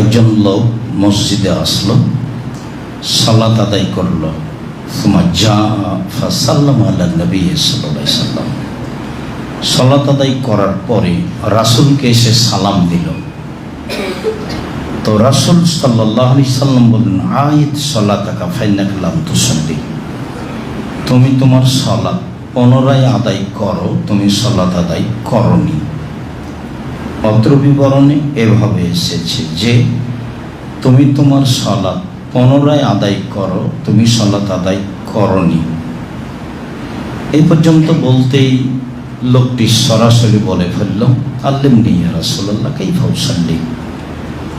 একজন লোক মসজিদে আসলো, সালাত আদায় করল। তোমার যা ফাসাল্লাম আল্লাহ নবী সাল্লাহ সাল্লাম। সালাত আদায় করার পরে রাসুলকে এসে সালাম দিল। তো রাসুল সাল্লাহ আলি সাল্লাম বললেন আয়েদ সলা টাকা ফাইনা কালাম তুসন্দি তুমি তোমার সলাৎ পুনরায় আদায় করো, তুমি সলাৎ আদায় করনি। অত্র বিবরণে এভাবে এসেছে যে, তুমি তোমার সলাৎ পুনরায় আদায় করো, তুমি সলাৎ আদায় করনি। এই পর্যন্ত বলতেই লোকটি সরাসরি বলে ফেলল আল্লেম রাসোল্লাহ কেই ফৌসাল্লি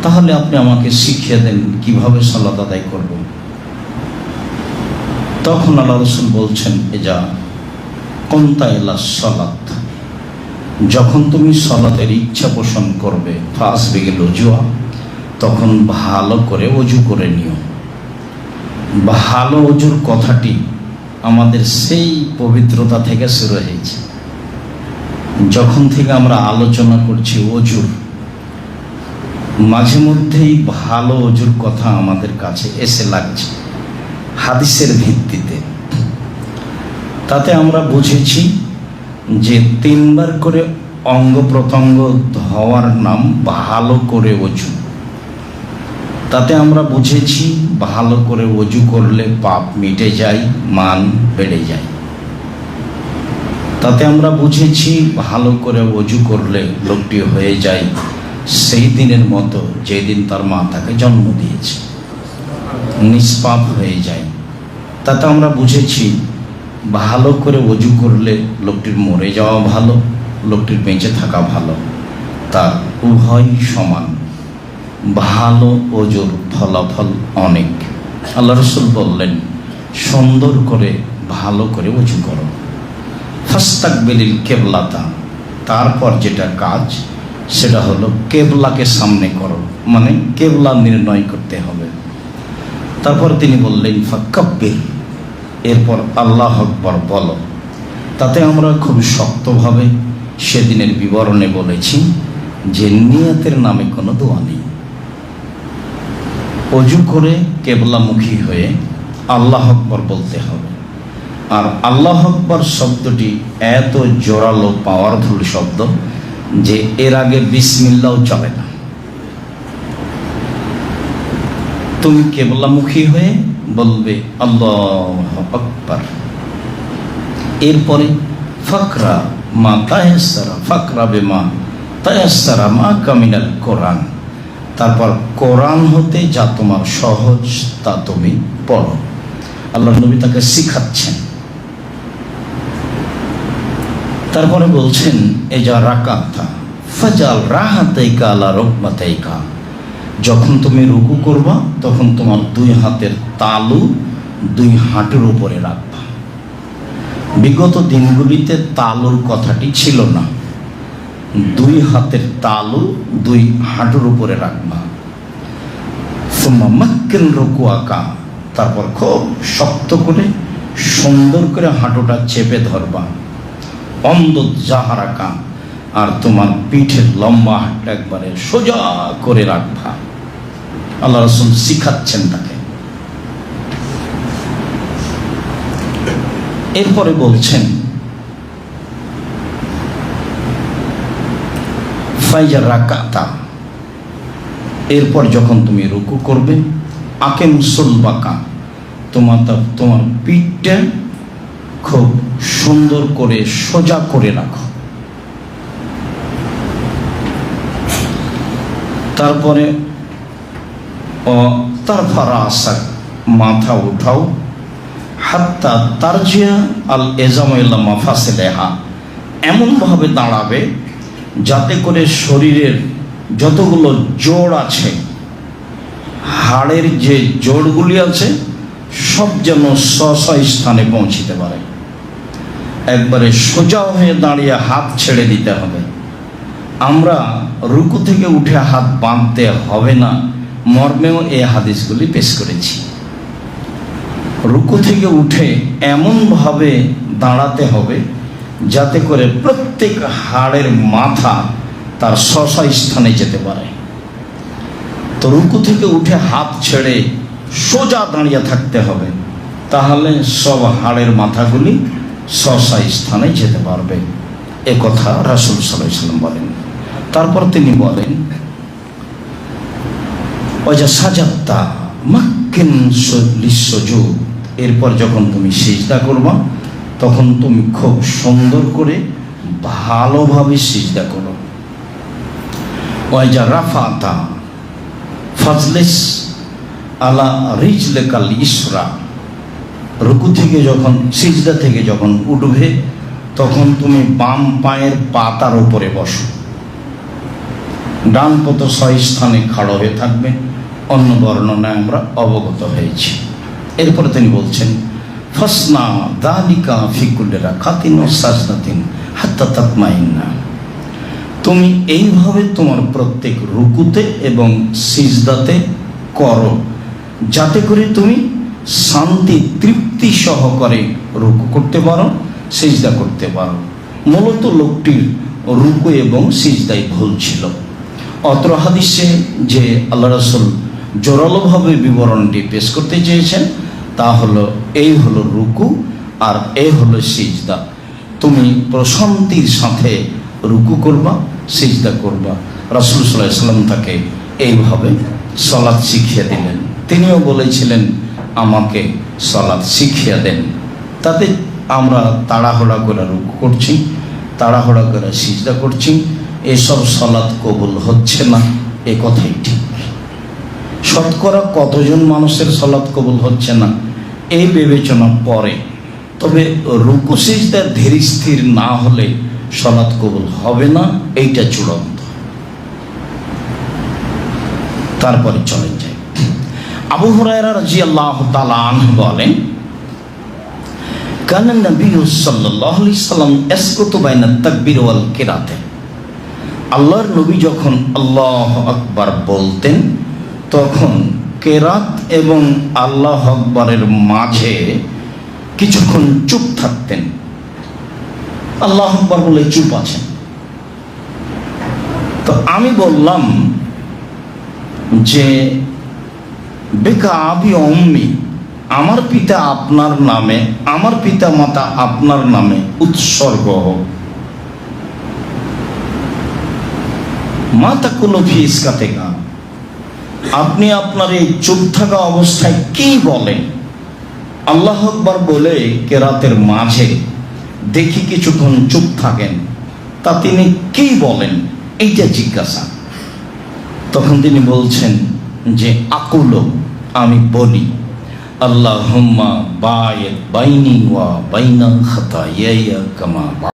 তাহলে আপনি আমাকে শিখিয়ে দেন কীভাবে সলাৎ আদায় করব? তখন আল্লাহ রসুল বলছেন, এ যা, কন্তা এলা সলাৎ? যখন তুমি সলাতের ইচ্ছা পোষণ করবে ফাঁস বেগে লজুয়া, তখন ভালো করে অজু করে নিও। ভালো অজুর কথাটি আমাদের সেই পবিত্রতা থেকে শুরু হয়েছে। যখন থেকে আমরা আলোচনা করছি অজুর, মাঝে মধ্যেই ভালো অজুর কথা আমাদের কাছে এসে লাগছে হাদিসের ভিত্তিতে। তাতে আমরা বুঝেছি যে তিনবার করে অঙ্গ প্রত্যঙ্গ ধোয়ার নাম ভালো করে অজু তাতে আমরা বুঝেছি ভালো করে অজু করলে পাপ মিটে যায়, মান বেড়ে যায়। তাতে আমরা বুঝেছি ভালো করে অজু করলে লোকটি হয়ে যায় সেই দিনের মতো যেদিন তার মা তাকে জন্ম দিয়েছে। নিষ্পাপ হয়ে যায়। তাতে আমরা বুঝেছি ভালো করে অজু করলে লোকটির মরে যাওয়া ভালো, লোকটির বেঁচে থাকা ভালো। তার উভয় সমান। ভালো অজুর ফলাফল অনেক। আল্লাহ রসুল বললেন, সুন্দর করে ভালো করে উঁচু করো। ফাস্তাক বেলিল কেবলাতা। তারপর যেটা কাজ, সেটা হলো কেবলাকে সামনে করো। মানে কেবলা নির্ণয় করতে হবে। তারপর তিনি বললেন ফাক্কাব্বির এরপর আল্লাহ আকবর বলো। তাতে আমরা খুব শক্তভাবে সেদিনের বিবরণে বলেছি যে নিয়তের নামে কোনো দোয়া নেই। অজু করে কেবলামুখী হয়ে আল্লাহ আকবর বলতে হবে। আর আল্লাহ আকবর শব্দটি এত জোরালো পাওয়ারফুল শব্দ যে এর আগে বিসমিল্লাও চলে না। তুমি কেবলামুখী হয়ে বলবে, আল্লাহ আকবর। এরপরে, ফকরা মা তায়াসারা, ফকরা বে মা তায়াসারা মা কামিনাল কোরআন। তারপর, কোরআন হতে যা তোমার সহজ, তা তুমি পড়ো। আল্লাহ নবী তাকে শিখাচ্ছেন। তারপরে বলছেন, এ যা রাকাতা, ফাজাল রাহাতাইকা আলা রকমাতাইকা যখন তুমি রুকু করবা, তখন তোমার দুই হাতের তালু দুই হাঁটুর উপরে রাখবা। বিগত দিনগুলিতে তালুর কথাটি ছিল না। দুই হাতের তালু দুই হাঁটুর উপরে রাখবা। মাক্কেন রুকু আঁকা তারপর খুব শক্ত করে, সুন্দর করে হাঁটুটা চেপে ধরবা। অন্ধ জাহারাকা, আর তোমার পিঠের লম্বা হাটটা একবারে সোজা করে রাখবা। আল্লাহ রসুল শিখাচ্ছেন তাকে। এরপরে বলছেন ফাইজার এরপর যখন তুমি রুকু করবে, আকেম বাঁকা তোমার তোমার পিঠটা খুব সুন্দর করে সোজা করে রাখো। তারপরে ও আসাক মাথা উঠাও। হাত্তা তারজিয়া আল এজামাইল্লা মাফাসেলেহা। এমনভাবে দাঁড়াবে যাতে করে শরীরের যতগুলো জোড় আছে, হাড়ের যে জোড়গুলি আছে, সব যেন স্ব স্থানে পৌঁছিতে পারে। একবারে সোজা হয়ে দাঁড়িয়ে হাত ছেড়ে দিতে হবে। আমরা রুকু থেকে উঠে হাত বাঁধতে হবে না। মর্মেও এই হাদিসগুলি পেশ করেছি। রুকু থেকে উঠে এমনভাবে দাঁড়াতে হবে যাতে করে প্রত্যেক হাড়ের মাথা তার স্ব স্থানে যেতে পারে। তো রুকু থেকে উঠে হাত ছেড়ে সোজা দাঁড়িয়ে থাকতে হবে, তাহলে সব হাড়ের মাথাগুলি সসাই স্থানে যেতে পারবে। এ কথা রাসুল সাল্লাম বলেন। তারপর তিনি বলেন ওজা সাজাত্তা মাক্কিন লিসজুদ এরপর যখন তুমি সিজদা করবা, তখন তুমি খুব সুন্দর করে ভালোভাবে সিজদা করো। ওয়াইজা রাফাতা ফাজলেস আলা রিজলেকাল ইসরা। রুকু থেকে যখন, সিজদা থেকে যখন উঠবে, তখন তুমি বাম পায়ের পাতার উপরে বসো। ডান পত স্থানে খাড়ো হয়ে থাকবে। অন্য বর্ণনায় আমরা অবগত হয়েছি। এরপরে তিনি বলছেন, ফসনা দালিকা ফিকুল্লেরা খাতিন ও সাজনাতিন হাত্তা তুমি এইভাবে তোমার প্রত্যেক রুকুতে এবং সিজদাতে করো, যাতে করে তুমি শান্তি, তৃপ্তি সহকারে রুকু করতে পারো, সিজদা করতে পারো। মূলত লোকটির রুকু এবং সিজদাই ভুল ছিল। অত্র হাদিসে যে আল্লাহ রসুল জোরালোভাবে বিবরণটি পেশ করতে চেয়েছেন, তা হলো, এই হলো রুকু আর এই হলো সিজদা। তুমি প্রশান্তির সাথে রুকু করবা, সিজদা করবা। রাসুল সাল্লাহ সাল্লাম তাকে এইভাবে সলাৎ শিখিয়ে দিলেন। তিনিও বলেছিলেন, আমাকে সলাৎ শিখিয়ে দেন। তাতে আমরা তাড়াহুড়া করে রুকু করছি, তাড়াহুড়া করে সিজদা করছি। এসব সলাৎ কবুল হচ্ছে না। এ কথাই ঠিক। শতকরা কতজন মানুষের সলাৎ কবুল হচ্ছে না? এই বিবেচনা পরে। তবে রুকু ধীর স্থির না হলে সলাৎ কবুল হবে না, এইটা চূড়ান্ত। তারপরে চলে যায় আবু হুরায়রা রাদিয়াল্লাহু তাআলা আনহু বলেন, কান নবী আলাইহি সাল্লাম ইয়াসকুতু বাইনা তাকবীর ওয়াল কিরাতে। আল্লাহর নবী যখন আল্লাহ আকবার বলতেন তখন কেরাত এবং আল্লাহ আকবরের মাঝে কিছুক্ষণ চুপ থাকতেন। আল্লাহ আকবর বলে, চুপ আছেন? তো আমি বললাম যে, বেকা আবি অম্মি আমার পিতা আপনার নামে, আমার পিতা মাতা আপনার নামে উৎসর্গ হোক। মাতা কোনো ফিসকা থেকে আপনি আপনার এই চুপ থাকা অবস্থায় কি বলেন? আল্লাহ আকবর বলে কেরাতের মাঝে দেখি কিছুক্ষণ চুপ থাকেন। তা তিনি কি বলেন? এইটা জিজ্ঞাসা। তখন তিনি বলছেন যে, আকুল, আমি বলি আল্লাহ বাইনি ওয়া বাইনা খাতা কামা